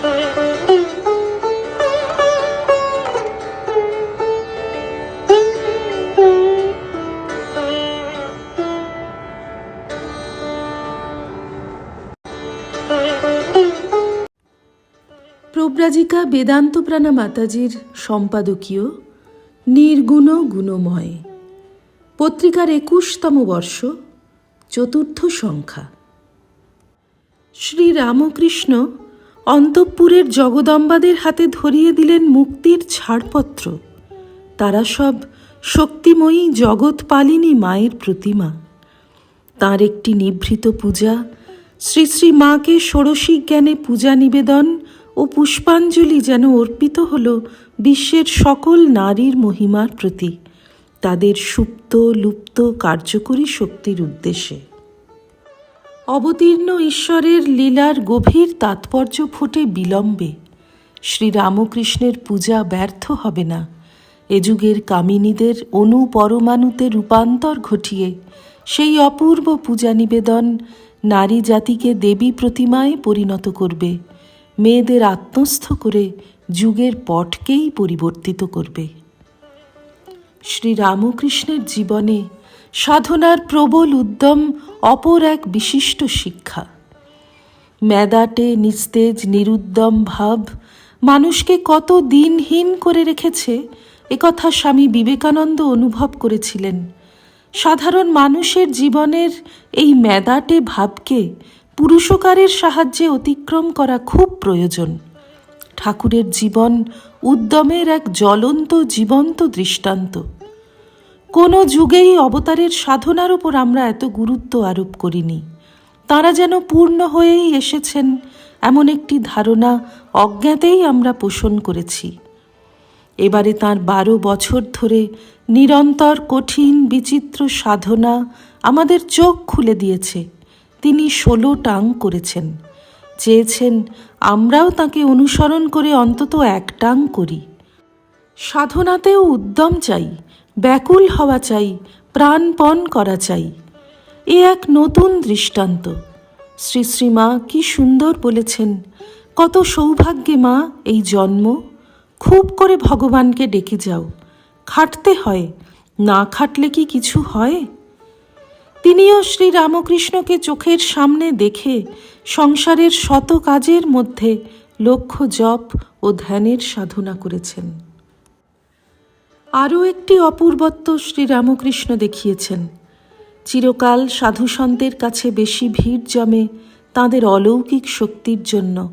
প্রব্রাজিকা বেদান্ত প্রাণা মাতাজির সম্পাদকীয় নির্গুণ গুণময়। পত্রিকার একুশতম বর্ষ চতুর্থ সংখ্যা। শ্রী রামকৃষ্ণ অন্তঃপুরের জগদম্বাদের হাতে ধরিয়ে দিলেন মুক্তির ছাড়পত্র। তারা সব শক্তিময়ী জগৎপালিনী মায়ের প্রতিমা। তার একটি নিভৃত পূজা, শ্রী শ্রী মাকে ষোড়শী জ্ঞানে পূজা নিবেদন ও পুষ্পাঞ্জলি যেন অর্পিত হল বিশ্বের সকল নারীর মহিমার প্রতি, তাদের সুপ্ত, লুপ্ত, কার্যকরী শক্তির উদ্দেশ্যে। অবতীর্ণ ঈশ্বরের লীলার গভীর তাৎপর্য ফোটে বিলম্বে। শ্রীরামকৃষ্ণের পূজা ব্যর্থ হবে না। এ যুগের কামিনীদের অনু পরমাণুতে রূপান্তর ঘটিয়ে সেই অপূর্ব পূজা নিবেদন নারী জাতিকে দেবী প্রতিমায় পরিণত করবে। মেয়েদের আত্মস্থ করে যুগের পটকেই পরিবর্তিত করবে। শ্রীরামকৃষ্ণের জীবনে সাধনার প্রবল উদ্যম অপর এক বিশিষ্ট শিক্ষা। মেদাটে নিস্তেজ নিরুদ্যম ভাব মানুষকে কত দিনহীন করে রেখেছে একথা স্বামী বিবেকানন্দ অনুভব করেছিলেন। সাধারণ মানুষের জীবনের এই মেদাটে ভাবকে পুরুষকারের সাহায্যে অতিক্রম করা খুব প্রয়োজন। ঠাকুরের জীবন উদ্যমের এক জ্বলন্ত জীবন্ত দৃষ্টান্ত। কোনো যুগেই অবতারের সাধনার উপর আমরা এত গুরুত্ব আরোপ করিনি। তারা যেন পূর্ণ হয়েই এসেছেন, এমন একটি ধারণা অজ্ঞাতেই আমরা পোষণ করেছি। এবারে তার বারো বছর ধরে নিরন্তর কঠিন, বিচিত্র সাধনা আমাদের চোখ খুলে দিয়েছে। তিনি ষোলো টাং করেছেন। চেয়েছেন আমরাও তাকে অনুসরণ করে অন্তত এক টাং করি। সাধনাতেও উদ্যম চাই ব্যাকুল হওয়া চাই, প্রাণপণ করা চাই। এ এক নতুন দৃষ্টান্ত। শ্রী শ্রীমা কি সুন্দর বলেছেন, কত সৌভাগ্যে মা এই জন্ম। খুব করে ভগবানকে ডেকে যাও, খাটতে হয়, না খাটলে কি কিছু হয়? তিনিও শ্রী রামকৃষ্ণকে চোখের সামনে দেখে সংসারের শত কাজের মধ্যে লক্ষ্য জপ ও ধ্যানের সাধনা করেছেন। আরও একটি অপূর্বত্ব শ্রীরামকৃষ্ণ দেখিয়েছেন। চিরকাল সাধুসন্তের কাছে বেশি ভিড় জমে তাঁদের অলৌকিক শক্তির জন্য।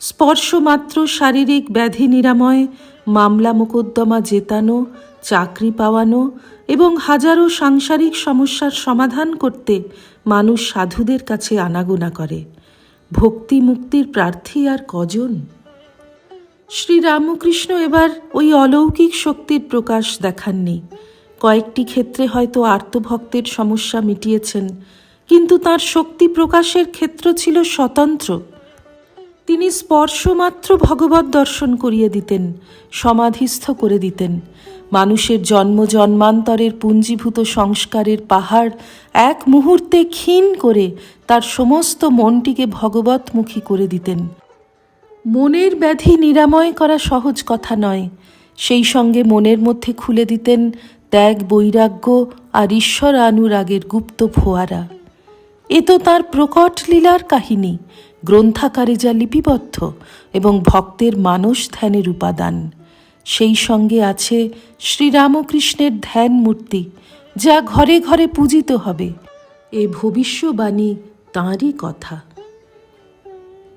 স্পর্শমাত্র শারীরিক ব্যাধি নিরাময়, মামলা মোকদ্দমা জেতানো, চাকরি পাওয়ানো এবং হাজারো সাংসারিক সমস্যার সমাধান করতে মানুষ সাধুদের কাছে আনাগোনা করে। ভক্তি মুক্তির প্রার্থী আর কজন? শ্রী রামকৃষ্ণ এবার ওই অলৌকিক শক্তির প্রকাশ দেখাননি। কয়েকটি ক্ষেত্রে হয়তো আর্তভক্তের সমস্যা মিটিয়েছেন, কিন্তু তার শক্তি প্রকাশের ক্ষেত্র ছিল স্বতন্ত্র। তিনি স্পর্শমাত্র ভগবত দর্শন করিয়ে দিতেন, সমাধিস্থ করে দিতেন। মানুষের জন্ম জন্মান্তরের পুঞ্জীভূত সংস্কারের পাহাড় এক মুহূর্তে ক্ষীণ করে তার সমস্ত মনটিকে ভগবতমুখী করে দিতেন। মনের ব্যাধি নিরাময় করা সহজ কথা নয়। সেই সঙ্গে মনের মধ্যে খুলে দিতেন ত্যাগ, বৈরাগ্য আর ঈশ্বর আনুরাগের গুপ্ত ফোয়ারা। এ তো তাঁর প্রকট লীলার কাহিনী, গ্রন্থাকারে যা লিপিবদ্ধ এবং ভক্তের মানস ধ্যানের উপাদান। সেই সঙ্গে আছে শ্রীরামকৃষ্ণের ধ্যান মূর্তি, যা ঘরে ঘরে পূজিত হবে। এ ভবিষ্যবাণী তাঁরই কথা।